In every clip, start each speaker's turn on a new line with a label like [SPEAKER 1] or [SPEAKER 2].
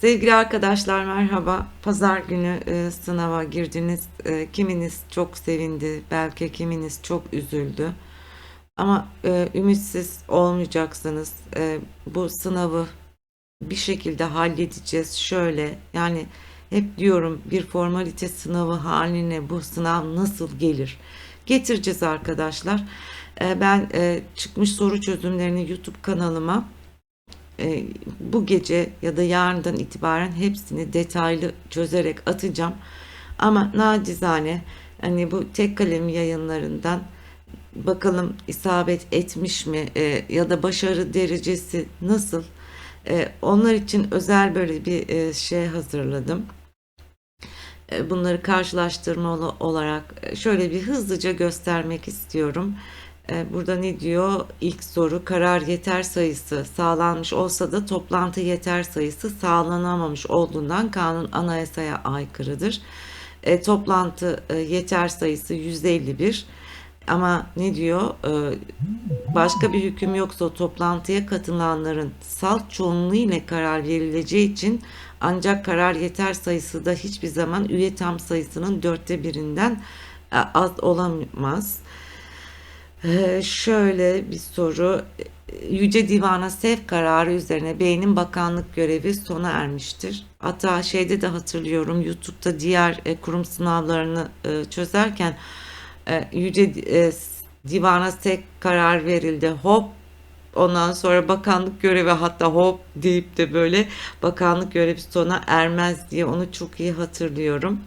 [SPEAKER 1] Sevgili arkadaşlar merhaba. Pazar günü e, sınava girdiniz. E, kiminiz çok sevindi, belki kiminiz çok üzüldü. Ama e, ümitsiz olmayacaksınız. E, bu sınavı bir şekilde halledeceğiz. Şöyle yani hep diyorum bir formalite sınavı haline bu sınav nasıl gelir? Getireceğiz arkadaşlar. E, ben e, çıkmış soru çözümlerini YouTube kanalıma e, bu gece ya da yarından itibaren hepsini detaylı çözerek atacağım. Ama nacizane hani bu tek kalem yayınlarından bakalım isabet etmiş mi e, ya da başarı derecesi nasıl? E, onlar için özel böyle bir e, şey hazırladım. E, bunları karşılaştırmalı olarak e, şöyle bir hızlıca göstermek istiyorum. E, Burada ne diyor? İlk soru karar yeter sayısı sağlanmış olsa da toplantı yeter sayısı sağlanamamış olduğundan kanun anayasaya aykırıdır. E, toplantı e, yeter sayısı %51 ama ne diyor? E, başka bir hüküm yoksa toplantıya katılanların salt çoğunluğu ile karar verileceği için ancak karar yeter sayısı da hiçbir zaman üye tam sayısının dörtte birinden e, az olamaz. Ee, şöyle bir soru. Yüce Divan'a sevk kararı üzerine beynin bakanlık görevi sona ermiştir. Hatta şeyde de hatırlıyorum YouTube'da diğer e, kurum sınavlarını e, çözerken e, Yüce e, Divan'a sevk karar verildi. Hop Ondan sonra bakanlık görevi hatta hop deyip de böyle bakanlık görevi sona ermez diye onu çok iyi hatırlıyorum.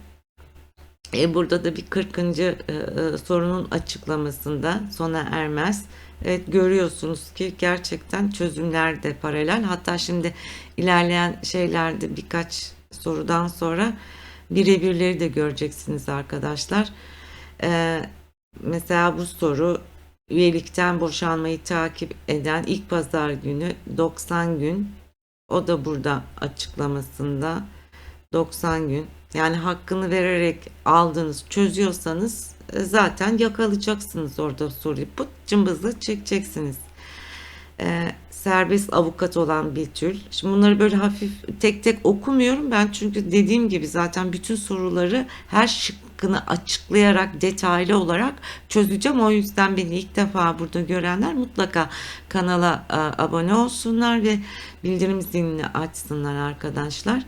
[SPEAKER 1] E, burada da bir 40. e, e, sorunun açıklamasında sona ermez. Evet görüyorsunuz ki gerçekten çözümler de paralel. Hatta şimdi ilerleyen şeylerde birkaç sorudan sonra birebirleri de göreceksiniz arkadaşlar. E, mesela bu soru üyelikten boşanmayı takip eden ilk pazar günü 90 gün. O da burada açıklamasında 90 gün. Yani hakkını vererek aldığınız çözüyorsanız e, zaten yakalayacaksınız orada soruyu. Put cımbızla çekeceksiniz. Ee, serbest avukat olan Betül. Şimdi bunları böyle hafif tek tek okumuyorum ben çünkü dediğim gibi zaten bütün soruları her şıkkını açıklayarak detaylı olarak çözeceğim. O yüzden beni ilk defa burada görenler mutlaka kanala e, abone olsunlar ve bildirim zilini açsınlar arkadaşlar.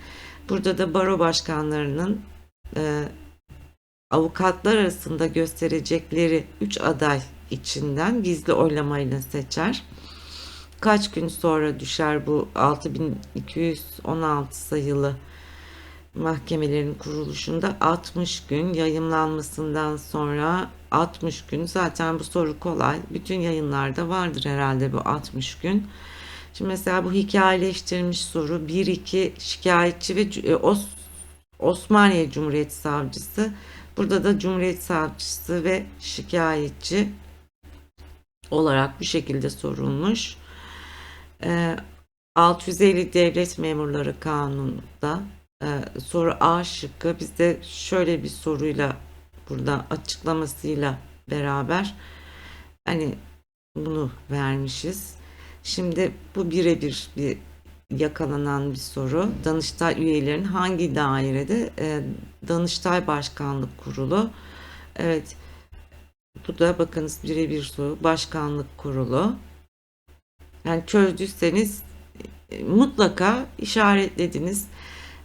[SPEAKER 1] Burada da baro başkanlarının e, avukatlar arasında gösterecekleri 3 aday içinden gizli oylamayla seçer. Kaç gün sonra düşer bu 6216 sayılı mahkemelerin kuruluşunda 60 gün yayımlanmasından sonra 60 gün zaten bu soru kolay. Bütün yayınlarda vardır herhalde bu 60 gün. Şimdi mesela bu hikayeleştirilmiş soru 1-2 şikayetçi ve e, Os Osmaniye Cumhuriyet Savcısı. Burada da Cumhuriyet Savcısı ve şikayetçi olarak bu şekilde sorulmuş. E, 650 Devlet Memurları Kanunu'nda e, soru A şıkkı bizde şöyle bir soruyla burada açıklamasıyla beraber hani bunu vermişiz. Şimdi bu birebir bir yakalanan bir soru. Danıştay üyelerinin hangi dairede? E, Danıştay Başkanlık Kurulu. Evet. Bu da bakınız birebir soru. Başkanlık Kurulu. Yani çözdüyseniz e, mutlaka işaretlediniz.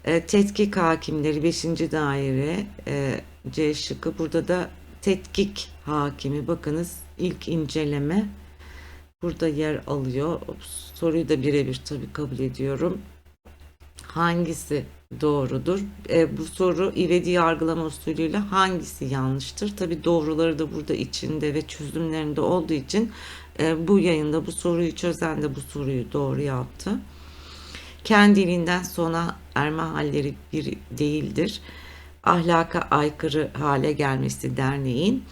[SPEAKER 1] E, tetkik hakimleri 5. daire e, C şıkkı. Burada da tetkik hakimi. Bakınız ilk inceleme burada yer alıyor. Soruyu da birebir tabii kabul ediyorum. Hangisi doğrudur? E, bu soru ivedi yargılama usulüyle hangisi yanlıştır? Tabii doğruları da burada içinde ve çözümlerinde olduğu için e, bu yayında bu soruyu çözen de bu soruyu doğru yaptı. Kendiliğinden sona erme halleri bir değildir. Ahlaka aykırı hale gelmesi derneğin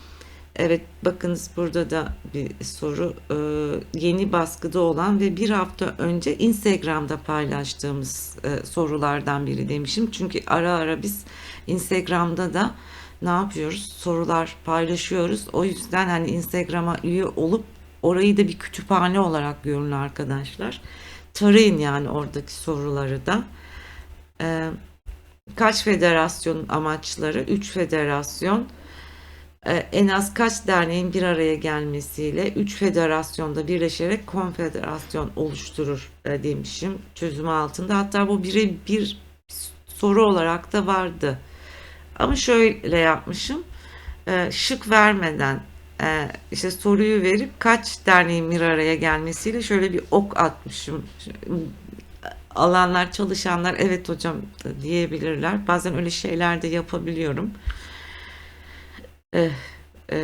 [SPEAKER 1] Evet bakınız burada da bir soru ee, yeni baskıda olan ve bir hafta önce Instagram'da paylaştığımız e, sorulardan biri demişim. Çünkü ara ara biz Instagram'da da ne yapıyoruz? Sorular paylaşıyoruz. O yüzden hani Instagram'a üye olup orayı da bir kütüphane olarak görün arkadaşlar. Tarayın yani oradaki soruları da. Ee, kaç federasyonun amaçları? 3 federasyon. Ee, en az kaç derneğin bir araya gelmesiyle 3 federasyonda birleşerek konfederasyon oluşturur e, demişim çözümü altında. Hatta bu bire bir soru olarak da vardı. Ama şöyle yapmışım. e, şık vermeden e, işte soruyu verip kaç derneğin bir araya gelmesiyle şöyle bir ok atmışım. Alanlar, çalışanlar evet hocam diyebilirler. Bazen öyle şeyler de yapabiliyorum. Eh, e,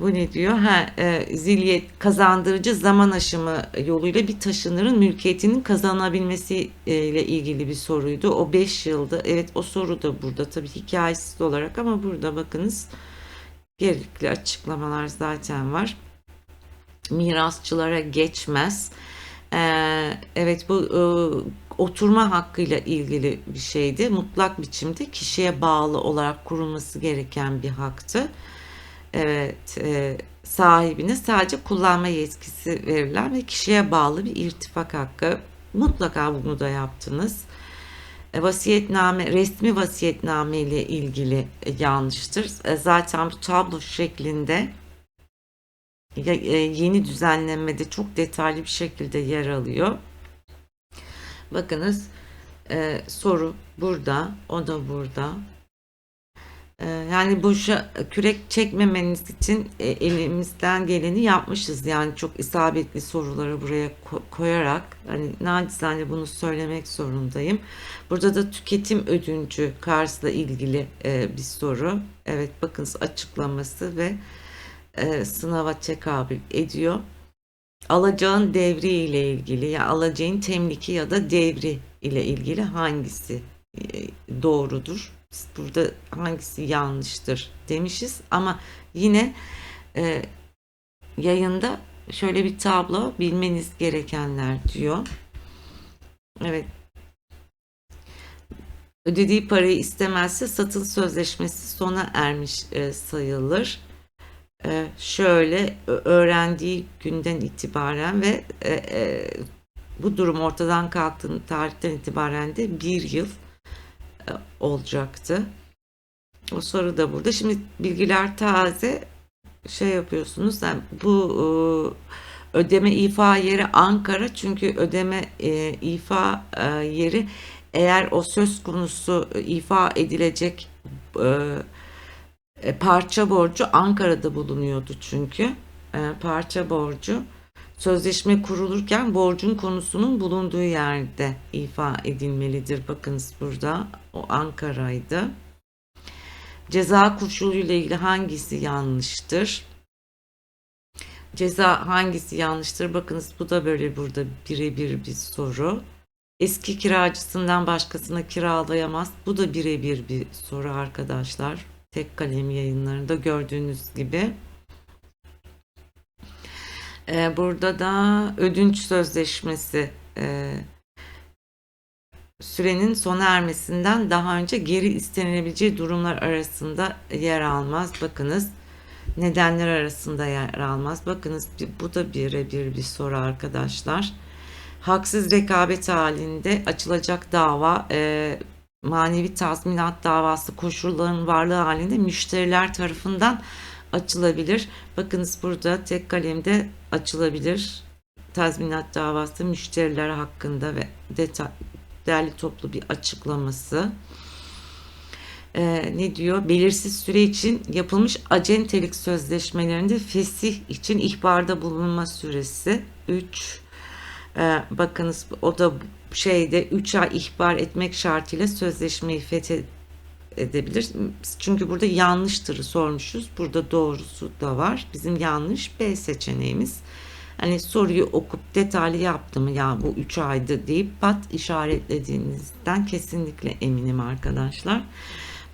[SPEAKER 1] bu ne diyor? Ha, e, zilyet kazandırıcı zaman aşımı yoluyla bir taşınırın mülkiyetinin kazanabilmesi ile ilgili bir soruydu. O 5 yılda. Evet o soru da burada tabii hikayesiz olarak ama burada bakınız gerekli açıklamalar zaten var. Mirasçılara geçmez. Ee, evet bu e, oturma hakkıyla ilgili bir şeydi. Mutlak biçimde kişiye bağlı olarak kurulması gereken bir haktı. Evet, e, sahibine sadece kullanma yetkisi verilen ve kişiye bağlı bir irtifak hakkı. Mutlaka bunu da yaptınız. E, vasiyetname, resmi vasiyetname ile ilgili e, yanlıştır. E, zaten bu tablo şeklinde e, yeni düzenlemede çok detaylı bir şekilde yer alıyor. Bakınız e, soru burada, o da burada. E, yani boşa kürek çekmemeniz için e, elimizden geleni yapmışız. Yani çok isabetli soruları buraya ko- koyarak hani nacizane bunu söylemek zorundayım. Burada da tüketim ödüncü Kars'la ilgili e, bir soru. Evet bakınız açıklaması ve e, sınava tekabül ediyor. Alacağın devri ile ilgili ya alacağın temliki ya da devri ile ilgili hangisi e, doğrudur? Burada hangisi yanlıştır demişiz ama yine e, yayında şöyle bir tablo bilmeniz gerekenler diyor. Evet. Ödediği parayı istemezse satın sözleşmesi sona ermiş e, sayılır. E, şöyle öğrendiği günden itibaren ve e, e, bu durum ortadan kalktığın tarihten itibaren de bir yıl olacaktı. O soru da burada. Şimdi bilgiler taze şey yapıyorsunuz. Yani bu ödeme ifa yeri Ankara çünkü ödeme ifa yeri eğer o söz konusu ifa edilecek e, parça borcu Ankara'da bulunuyordu çünkü. E, parça borcu sözleşme kurulurken borcun konusunun bulunduğu yerde ifa edilmelidir. Bakınız burada o Ankara'ydı. Ceza koşuluyla ilgili hangisi yanlıştır? Ceza hangisi yanlıştır? Bakınız bu da böyle burada birebir bir soru. Eski kiracısından başkasına kiralayamaz. Bu da birebir bir soru arkadaşlar. Tek kalem yayınlarında gördüğünüz gibi. Ee, burada da ödünç sözleşmesi e, sürenin sona ermesinden daha önce geri istenilebileceği durumlar arasında yer almaz. Bakınız nedenler arasında yer almaz. Bakınız bu da birebir bir soru arkadaşlar. Haksız rekabet halinde açılacak dava e, manevi tazminat davası koşulların varlığı halinde müşteriler tarafından açılabilir. Bakınız burada tek kalemde açılabilir. Tazminat davası müşteriler hakkında ve detay, derli toplu bir açıklaması. Ee, ne diyor? Belirsiz süre için yapılmış acentelik sözleşmelerinde fesih için ihbarda bulunma süresi 3. Ee, bakınız o da şeyde 3 ay ihbar etmek şartıyla sözleşmeyi fethe edebilir. Çünkü burada yanlıştırı sormuşuz. Burada doğrusu da var. Bizim yanlış B seçeneğimiz. Hani soruyu okup detaylı yaptı mı ya bu 3 aydı deyip pat işaretlediğinizden kesinlikle eminim arkadaşlar.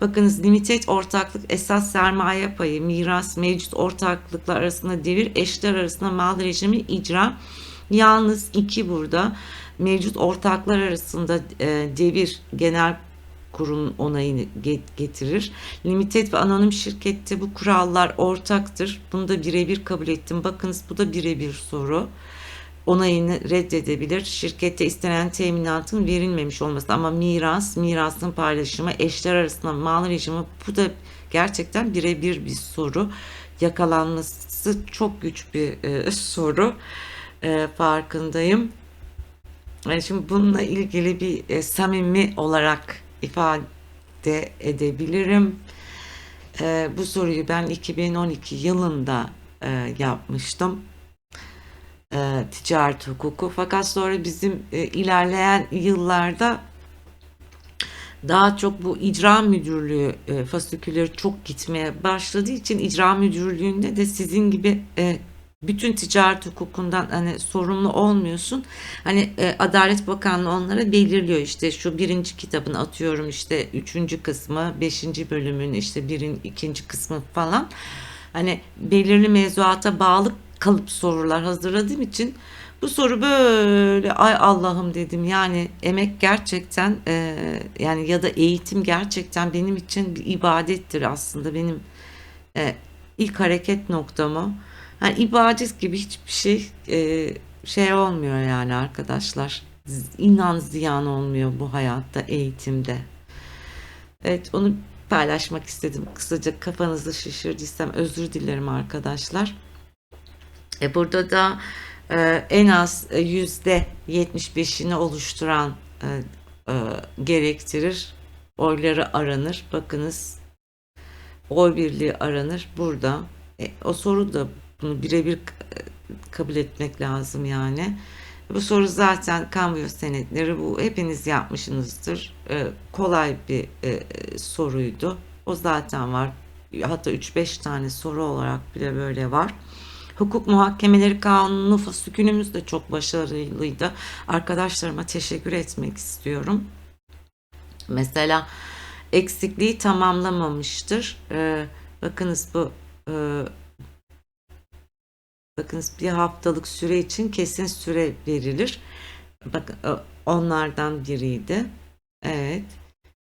[SPEAKER 1] Bakınız limited ortaklık esas sermaye payı, miras, mevcut ortaklıklar arasında devir, eşler arasında mal rejimi icra. Yalnız iki burada mevcut ortaklar arasında e, devir genel kurulun onayını getirir. Limited ve anonim şirkette bu kurallar ortaktır. Bunu da birebir kabul ettim. Bakınız bu da birebir soru. onayını reddedebilir. Şirkette istenen teminatın verilmemiş olması ama miras, mirasın paylaşımı, eşler arasında mal rejimi bu da gerçekten birebir bir soru. Yakalanması çok güç bir e, soru. E, farkındayım. E, şimdi bununla ilgili bir e, samimi olarak ifade edebilirim. E, bu soruyu ben 2012 yılında e, yapmıştım. E, ticaret hukuku. Fakat sonra bizim e, ilerleyen yıllarda daha çok bu icra müdürlüğü e, fasikülleri çok gitmeye başladığı için icra müdürlüğünde de sizin gibi e, bütün ticaret hukukundan hani sorumlu olmuyorsun. Hani e, Adalet Bakanlığı onlara belirliyor işte şu birinci kitabın atıyorum işte üçüncü kısmı, beşinci bölümün işte birin ikinci kısmı falan. Hani belirli mevzuata bağlı kalıp sorular hazırladığım için bu soru böyle ay Allah'ım dedim yani emek gerçekten e, yani ya da eğitim gerçekten benim için bir ibadettir aslında benim e, ilk hareket noktamı. Yani ibadet gibi hiçbir şey e, şey olmuyor yani arkadaşlar. İnan ziyan olmuyor bu hayatta eğitimde. Evet onu paylaşmak istedim. Kısaca kafanızı şişirdiysem özür dilerim arkadaşlar. E burada da e, en az e, yüzde 75'ini oluşturan e, e, gerektirir. Oyları aranır. Bakınız oy birliği aranır. Burada e, o soru da bunu birebir kabul etmek lazım yani. Bu soru zaten kambiyo senetleri bu hepiniz yapmışsınızdır. E, kolay bir e, soruydu. O zaten var. Hatta 3-5 tane soru olarak bile böyle var. Hukuk Muhakemeleri Kanunu fasikülümüz de çok başarılıydı. Arkadaşlarıma teşekkür etmek istiyorum. Mesela eksikliği tamamlamamıştır. Ee, bakınız bu e, bakınız bir haftalık süre için kesin süre verilir. Bakın e, onlardan biriydi. Evet.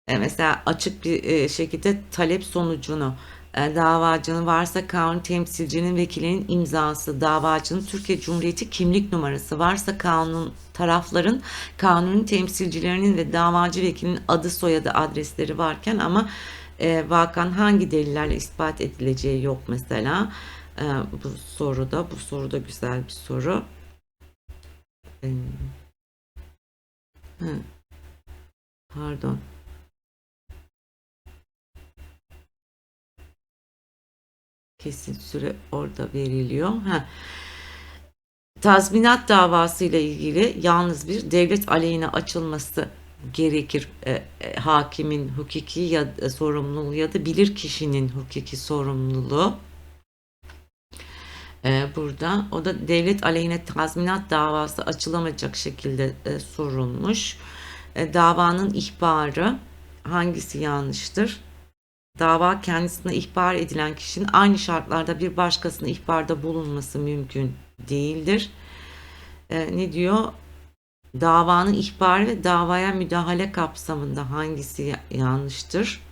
[SPEAKER 1] E, mesela açık bir e, şekilde talep sonucunu davacının varsa kanun temsilcinin vekilinin imzası, davacının Türkiye Cumhuriyeti kimlik numarası varsa kanun tarafların kanun temsilcilerinin ve davacı vekilinin adı soyadı adresleri varken ama e, vakan hangi delillerle ispat edileceği yok mesela. E, bu soruda bu soruda güzel bir soru. E, hı, pardon. kesin süre orada veriliyor. Ha. Tazminat davası ile ilgili yalnız bir devlet aleyhine açılması gerekir. E, e, hakimin hukuki ya da sorumluluğu ya da bilir kişinin hukuki sorumluluğu. E, burada o da devlet aleyhine tazminat davası açılamayacak şekilde e, sorulmuş. E, davanın ihbarı hangisi yanlıştır? dava kendisine ihbar edilen kişinin aynı şartlarda bir başkasına ihbarda bulunması mümkün değildir. Ee, ne diyor? Davanın ihbarı ve davaya müdahale kapsamında hangisi yanlıştır?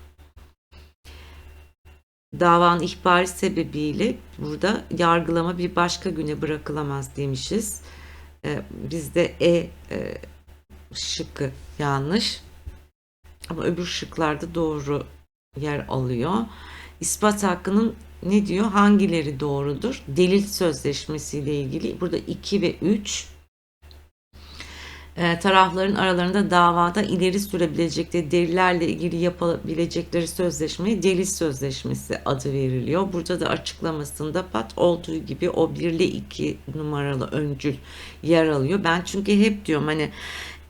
[SPEAKER 1] Davanın ihbarı sebebiyle burada yargılama bir başka güne bırakılamaz demişiz. Ee, bizde E, e şıkkı yanlış. Ama öbür şıklarda doğru yer alıyor. İspat hakkının ne diyor? Hangileri doğrudur? Delil sözleşmesi ile ilgili. Burada 2 ve 3 e, tarafların aralarında davada ileri sürebilecekleri delillerle ilgili yapabilecekleri sözleşmeye delil sözleşmesi adı veriliyor. Burada da açıklamasında pat olduğu gibi o 1 ile 2 numaralı öncül yer alıyor. Ben çünkü hep diyorum hani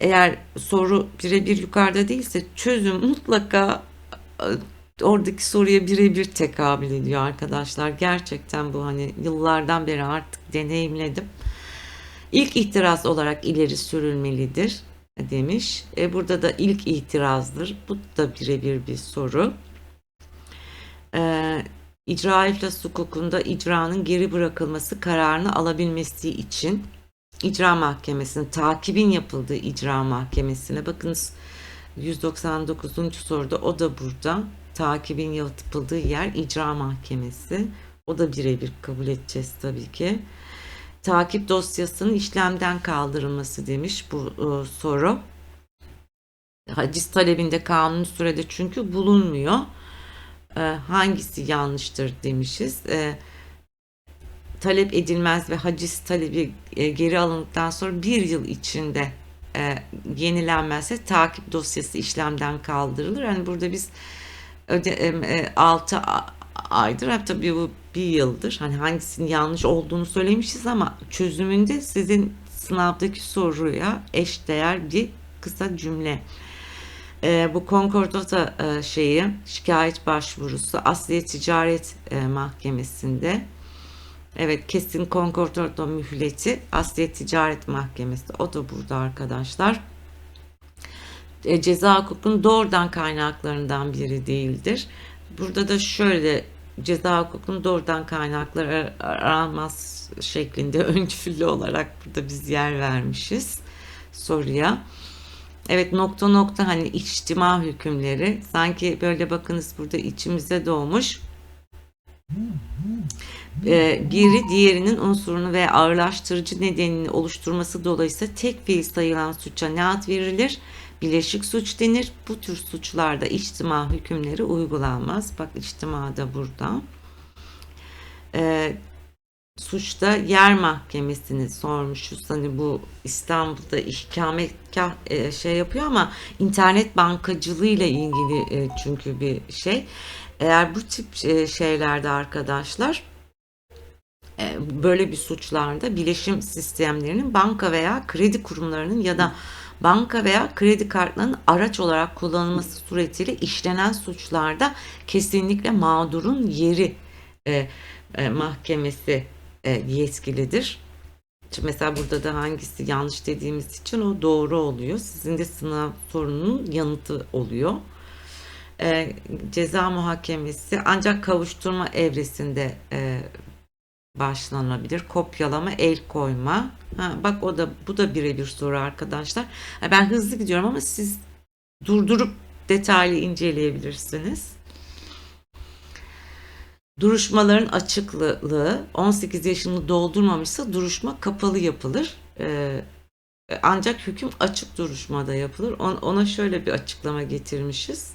[SPEAKER 1] eğer soru birebir yukarıda değilse çözüm mutlaka oradaki soruya birebir tekabül ediyor arkadaşlar. Gerçekten bu hani yıllardan beri artık deneyimledim. İlk itiraz olarak ileri sürülmelidir demiş. E burada da ilk itirazdır. Bu da birebir bir soru. E, icra iflas hukukunda icranın geri bırakılması kararını alabilmesi için icra mahkemesinin takibin yapıldığı icra mahkemesine bakınız 199. soruda o da burada takibin yapıldığı yer icra mahkemesi. O da birebir kabul edeceğiz tabii ki. Takip dosyasının işlemden kaldırılması demiş bu e, soru. Haciz talebinde kanuni sürede çünkü bulunmuyor. E, hangisi yanlıştır demişiz. E, talep edilmez ve haciz talebi e, geri alındıktan sonra bir yıl içinde e, yenilenmezse takip dosyası işlemden kaldırılır. Yani burada biz öde, e, 6 aydır ha, tabii bu bir yıldır hani hangisinin yanlış olduğunu söylemişiz ama çözümünde sizin sınavdaki soruya eşdeğer bir kısa cümle. E, bu konkordata e, şeyi şikayet başvurusu Asliye Ticaret e, Mahkemesi'nde Evet kesin konkordato mühleti Asliye Ticaret Mahkemesi o da burada arkadaşlar. E, ceza hukukunun doğrudan kaynaklarından biri değildir. Burada da şöyle ceza hukukunun doğrudan kaynakları aranmaz şeklinde öncüllü olarak burada biz yer vermişiz soruya. Evet nokta nokta hani içtima hükümleri sanki böyle bakınız burada içimize doğmuş biri diğerinin unsurunu ve ağırlaştırıcı nedenini oluşturması dolayısıyla tek fiil sayılan suça ne verilir? Bileşik suç denir. Bu tür suçlarda içtima hükümleri uygulanmaz. Bak içtima da burada. E, suçta yer mahkemesini sormuşuz. Hani bu İstanbul'da ikametgah e, şey yapıyor ama internet bankacılığıyla ilgili e, çünkü bir şey. Eğer bu tip e, şeylerde arkadaşlar e, böyle bir suçlarda bilişim sistemlerinin banka veya kredi kurumlarının ya da banka veya kredi kartlarının araç olarak kullanılması suretiyle işlenen suçlarda kesinlikle mağdurun yeri e, e, mahkemesi e, yetkilidir. Şimdi mesela burada da hangisi yanlış dediğimiz için o doğru oluyor. Sizin de sınav sorununun yanıtı oluyor. E, ceza muhakemesi ancak kavuşturma evresinde e, başlanabilir. Kopyalama, el koyma. Ha, bak o da bu da birebir soru arkadaşlar. Ben hızlı gidiyorum ama siz durdurup detaylı inceleyebilirsiniz. Duruşmaların açıklığı 18 yaşını doldurmamışsa duruşma kapalı yapılır. Ee, ancak hüküm açık duruşmada yapılır. Ona şöyle bir açıklama getirmişiz.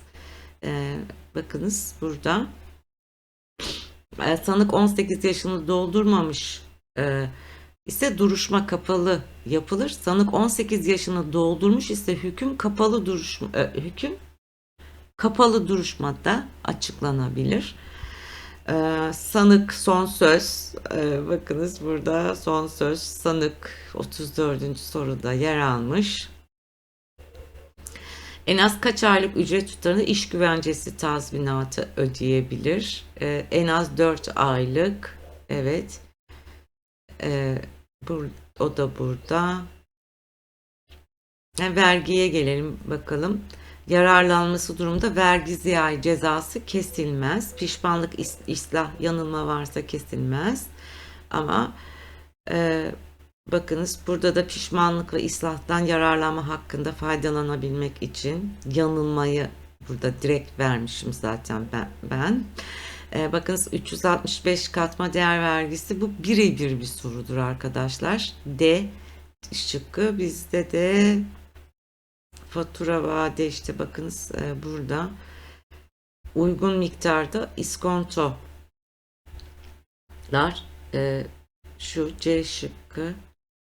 [SPEAKER 1] Ee, bakınız burada. E, sanık 18 yaşını doldurmamış e, ise duruşma kapalı yapılır. Sanık 18 yaşını doldurmuş ise hüküm kapalı duruşma e, hüküm kapalı duruşmada açıklanabilir. sanık son söz bakınız burada son söz sanık 34. soruda yer almış. En az kaç aylık ücret tutarını iş güvencesi tazminatı ödeyebilir? Ee, en az 4 aylık. Evet. Ee, bur o da burada. Yani vergiye gelelim bakalım. Yararlanması durumda vergi ziyahi cezası kesilmez. Pişmanlık, islah, yanılma varsa kesilmez. Ama e, Bakınız burada da pişmanlık ve islahtan yararlanma hakkında faydalanabilmek için yanılmayı burada direkt vermişim zaten ben. ben. Ee, bakınız 365 katma değer vergisi bu birebir bir sorudur arkadaşlar. D şıkkı bizde de fatura vade işte bakınız e, burada uygun miktarda iskontolar e, şu C şıkkı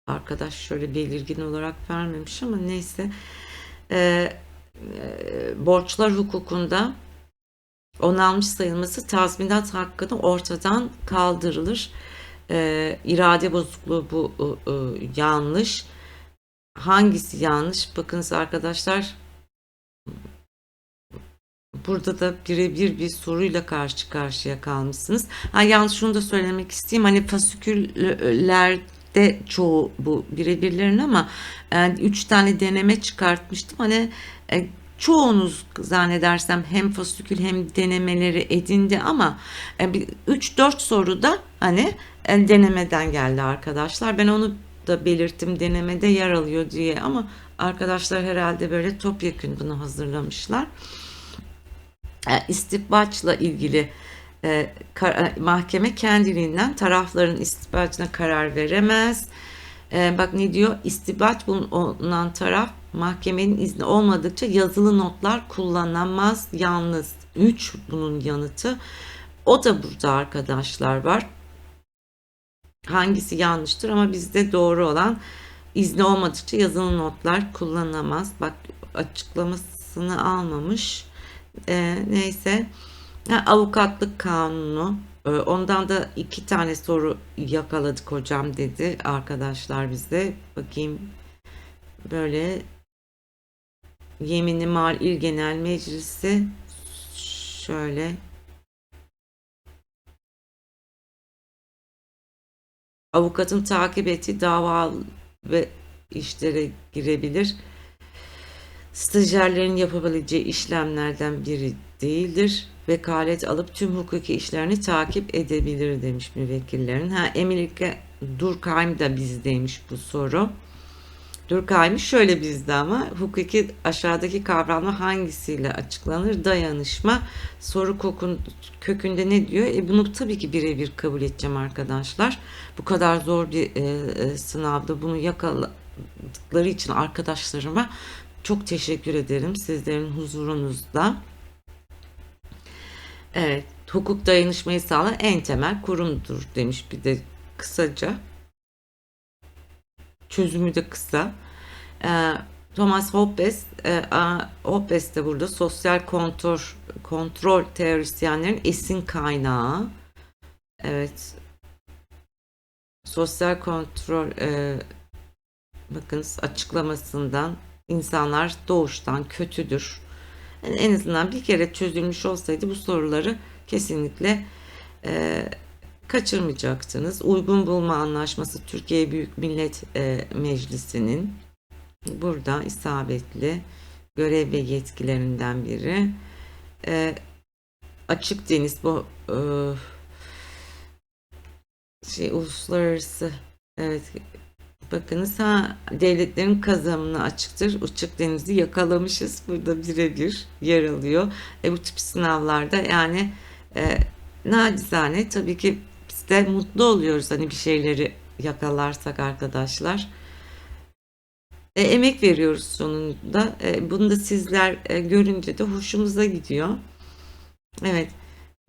[SPEAKER 1] arkadaş şöyle belirgin olarak vermemiş ama neyse e, e, borçlar hukukunda onanmış sayılması tazminat hakkını ortadan kaldırılır. E, irade bozukluğu bu e, e, yanlış. Hangisi yanlış? Bakınız arkadaşlar burada da birebir bir soruyla karşı karşıya kalmışsınız. Ha yalnız şunu da söylemek isteyeyim. Hani fasiküller de çoğu bu birebirlerin ama yani e, üç tane deneme çıkartmıştım. Hani e, çoğunuz zannedersem hem fasikül hem denemeleri edindi ama 3-4 e, soruda hani denemeden geldi arkadaşlar. Ben onu da belirttim denemede yer alıyor diye ama arkadaşlar herhalde böyle topyekun bunu hazırlamışlar. İstihbaçla ilgili e, kar- mahkeme kendiliğinden tarafların istibacına karar veremez. E, bak ne diyor? İstibaç bulunan taraf mahkemenin izni olmadıkça yazılı notlar kullanamaz. Yalnız 3 bunun yanıtı. O da burada arkadaşlar var. Hangisi yanlıştır ama bizde doğru olan izni olmadıkça yazılı notlar kullanamaz. Bak açıklamasını almamış. E, neyse. Avukatlık kanunu. Ee, Ondan da iki tane soru yakaladık hocam dedi arkadaşlar bize. Bakayım böyle Yeminli Mal İl Genel Meclisi şöyle avukatın takip ettiği dava ve işlere girebilir. Stajyerlerin yapabileceği işlemlerden biri değildir. Vekalet alıp tüm hukuki işlerini takip edebilir demiş müvekkillerin. Ha Emelike Durkheim da bizdeymiş bu soru. Durkheim şöyle bizde ama hukuki aşağıdaki kavramlar hangisiyle açıklanır? Dayanışma. Soru kokun, kökünde ne diyor? E bunu tabii ki birebir kabul edeceğim arkadaşlar. Bu kadar zor bir e, e, sınavda bunu yakaladıkları için arkadaşlarıma çok teşekkür ederim sizlerin huzurunuzda. Evet, hukuk dayanışmayı sağlayan en temel kurumdur demiş bir de kısaca. Çözümü de kısa. Ee, Thomas Hobbes, e, Hobbes de burada sosyal kontrol, kontrol teorisyenlerin esin kaynağı. Evet. Sosyal kontrol e, bakınız açıklamasından insanlar doğuştan kötüdür. Yani en azından bir kere çözülmüş olsaydı bu soruları kesinlikle e, kaçırmayacaktınız. Uygun bulma anlaşması Türkiye Büyük Millet e, Meclisi'nin burada isabetli görev ve yetkilerinden biri. E, açık deniz bu e, şey uluslararası evet Bakınız ha devletlerin kazanımına açıktır. Uçuk denizi yakalamışız. Burada birebir yer alıyor. E, bu tip sınavlarda yani e, nacizane tabii ki biz de mutlu oluyoruz hani bir şeyleri yakalarsak arkadaşlar. E, emek veriyoruz sonunda. E, bunu da sizler e, görünce de hoşumuza gidiyor. Evet.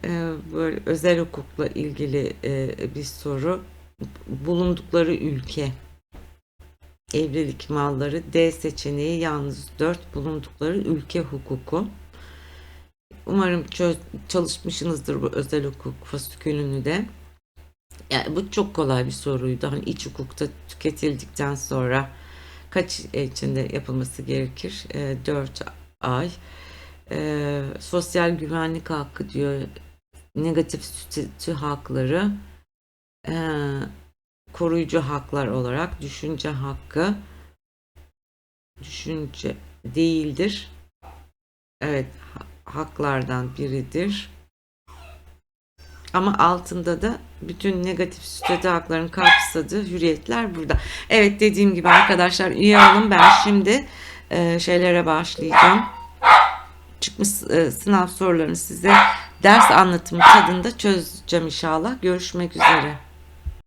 [SPEAKER 1] E, böyle özel hukukla ilgili e, bir soru. Bulundukları ülke evlilik malları D seçeneği yalnız 4 bulundukları ülke hukuku. Umarım çalışmışsınızdır bu özel hukuk fasikülünü de. Yani bu çok kolay bir soruydu. Hani iç hukukta tüketildikten sonra kaç içinde yapılması gerekir? E, 4 ay. E, sosyal güvenlik hakkı diyor. Negatif statü hakları. E, koruyucu haklar olarak düşünce hakkı düşünce değildir. Evet, haklardan biridir. Ama altında da bütün negatif statü haklarının kapsadığı hürriyetler burada. Evet dediğim gibi arkadaşlar üye olun. Ben şimdi e, şeylere başlayacağım. Çıkmış e, sınav sorularını size ders anlatımı tadında çözeceğim inşallah. Görüşmek üzere.